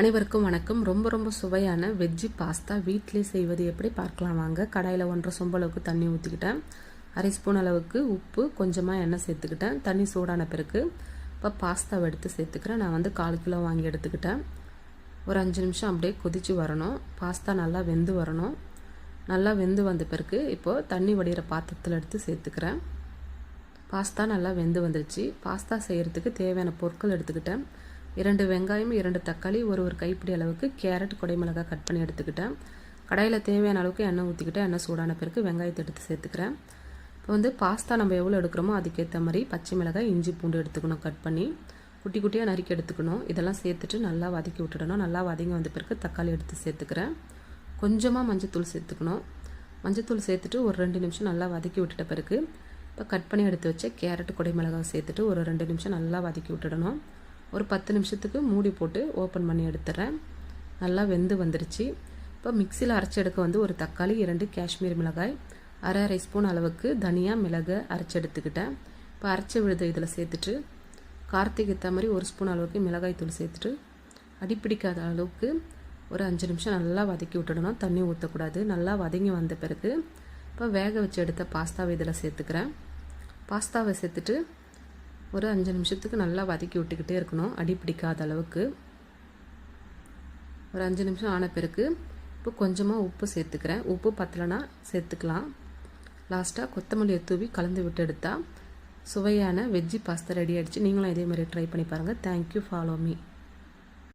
அனைவருக்கும் வணக்கம். ரொம்ப ரொம்ப சுவையான வெஜ்ஜி பாஸ்தா வீட்டிலே செய்வது எப்படி பார்க்கலாம் வாங்க. கடாயில் ஒன்றரை சொம்பளவுக்கு தண்ணி ஊற்றிக்கிட்டேன் அரை ஸ்பூன் அளவுக்கு உப்பு கொஞ்சமாக எண்ணெய் சேர்த்துக்கிட்டேன். தண்ணி சூடான பிறகு இப்போ பாஸ்தாவை எடுத்து சேர்த்துக்கிறேன். நான் வந்து கால் கிலோ வாங்கி எடுத்துக்கிட்டேன். ஒரு அஞ்சு நிமிஷம் அப்படியே கொதித்து வரணும். பாஸ்தா நல்லா வெந்து வரணும். நல்லா வெந்து வந்த பிறகு இப்போது தண்ணி வடிகிற பாத்திரத்தில் எடுத்து சேர்த்துக்கிறேன். பாஸ்தா நல்லா வெந்து வந்துருச்சு. பாஸ்தா செய்கிறதுக்கு தேவையான பொருட்கள் எடுத்துக்கிட்டேன். இரண்டு வெங்காயம் இரண்டு தக்காளி ஒரு ஒரு கைப்பிடி அளவுக்கு கேரட் கொடைமிளகாய் கட் பண்ணி எடுத்துக்கிட்டேன். கடையில் தேவையான அளவுக்கு எண்ணெய் ஊற்றிக்கிட்டு எண்ணெய் சூடான பிறகு வெங்காயத்தை எடுத்து சேர்த்துக்கிறேன். இப்போ வந்து பாஸ்தா நம்ம எவ்வளோ எடுக்கிறோமோ அதுக்கேற்ற மாதிரி பச்சை மிளகாய் இஞ்சி பூண்டு எடுத்துக்கணும் கட் பண்ணி. குட்டி குட்டியாக நறுக்கி எடுத்துக்கணும். இதெல்லாம் சேர்த்துட்டு நல்லா வதக்கி விட்டுடணும். நல்லா வதங்கி வந்த பிறகு தக்காளி எடுத்து சேர்த்துக்கிறேன். கொஞ்சமாக மஞ்சத்தூள் சேர்த்துக்கணும். மஞ்சத்தூள் சேர்த்துட்டு ஒரு ரெண்டு நிமிஷம் நல்லா வதக்கி விட்டுட்ட பிறகு இப்போ கட் பண்ணி எடுத்து வச்ச கேரட் கொடை மிளகாய் சேர்த்துட்டு ஒரு ரெண்டு நிமிஷம் நல்லா வதக்கி விட்டுடணும். ஒரு பத்து நிமிஷத்துக்கு மூடி போட்டு ஓப்பன் பண்ணி எடுத்துறேன். நல்லா வெந்து வந்துருச்சு. இப்போ மிக்சியில் அரைச்சி எடுக்க வந்து ஒரு தக்காளி இரண்டு காஷ்மீர் மிளகாய் அரை அரை ஸ்பூன் அளவுக்கு தனியா மிளகு அரைச்சி எடுத்துக்கிட்டேன். இப்போ அரைச்சி விழுது இதில் சேர்த்துட்டு கார்த்திகை ஏற்ற மாதிரி ஒரு ஸ்பூன் அளவுக்கு மிளகாய் தூள் சேர்த்துட்டு அடிப்பிடிக்காத அளவுக்கு ஒரு அஞ்சு நிமிஷம் நல்லா வதக்கி விட்டுடணும். தண்ணி ஊற்றக்கூடாது நல்லா வதங்கி வந்த பிறகு இப்போ வேக வச்சு எடுத்த பாஸ்தாவை இதில் சேர்த்துக்கிறேன். பாஸ்தாவை சேர்த்துட்டு ஒரு அஞ்சு நிமிஷத்துக்கு நல்லா வதக்கி விட்டுக்கிட்டே இருக்கணும். அடி பிடிக்காத அளவுக்கு. ஒரு அஞ்சு நிமிஷம் ஆன பிறகு இப்போ கொஞ்சமாக உப்பு சேர்த்துக்கிறேன். உப்பு பத்தலைனா சேர்த்துக்கலாம். லாஸ்ட்டாக கொத்தமல்லியை தூவி கலந்து விட்டு எடுத்தால் சுவையான வெஜ்ஜி பாஸ்தா ரெடி ஆகிடுச்சு நீங்களும் இதே மாதிரி ட்ரை பண்ணி பாருங்கள் தேங்க்யூ ஃபாலோ மீ